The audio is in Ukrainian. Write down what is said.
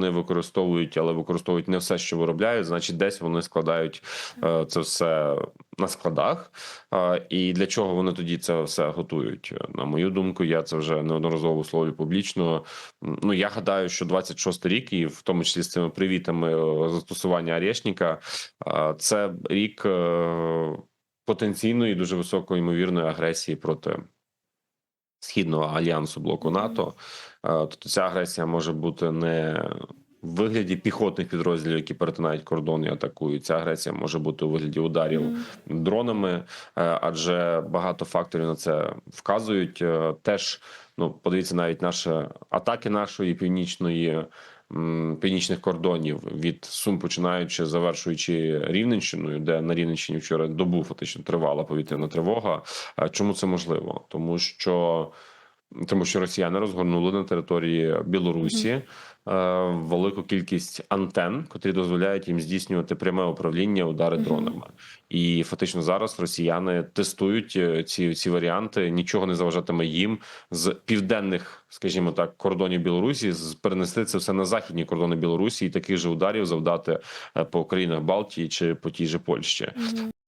Вони використовують, але використовують не все, що виробляють. Значить, десь вони складають е, це все на складах. Е, І для чого вони тоді це все готують? На мою думку, я це вже неодноразово висловлюю публічно. Ну я гадаю, що 26 рік, і в тому числі з цими привітами е, застосування Арешника, е, це рік потенційної дуже високої ймовірної агресії проти східного альянсу блоку НАТО. то Тобто ця агресія може бути не в вигляді піхотних підрозділів, які перетинають кордон і атакують. Ця агресія може бути у вигляді ударів дронами, е, адже багато факторів на це вказують. Е, Теж ну подивіться, навіть наші атаки нашої північної. Північних кордонів від Сум, починаючи завершуючи Рівненщиною, де на Рівненщині вчора добу фактично тривала повітряна тривога. Е, Чому це можливо? Тому що тому що росіяни розгорнули на території Білорусі е, велику кількість антен, котрі дозволяють їм здійснювати пряме управління удари Мгм. дронами. І фактично зараз росіяни тестують е, ці, ці варіанти. Нічого не заважатиме їм з південних, скажімо так, кордонів Білорусі перенести це все на західні кордони Білорусі і таких же ударів завдати е, по країнах Балтії чи по тій же Польщі. Мгм.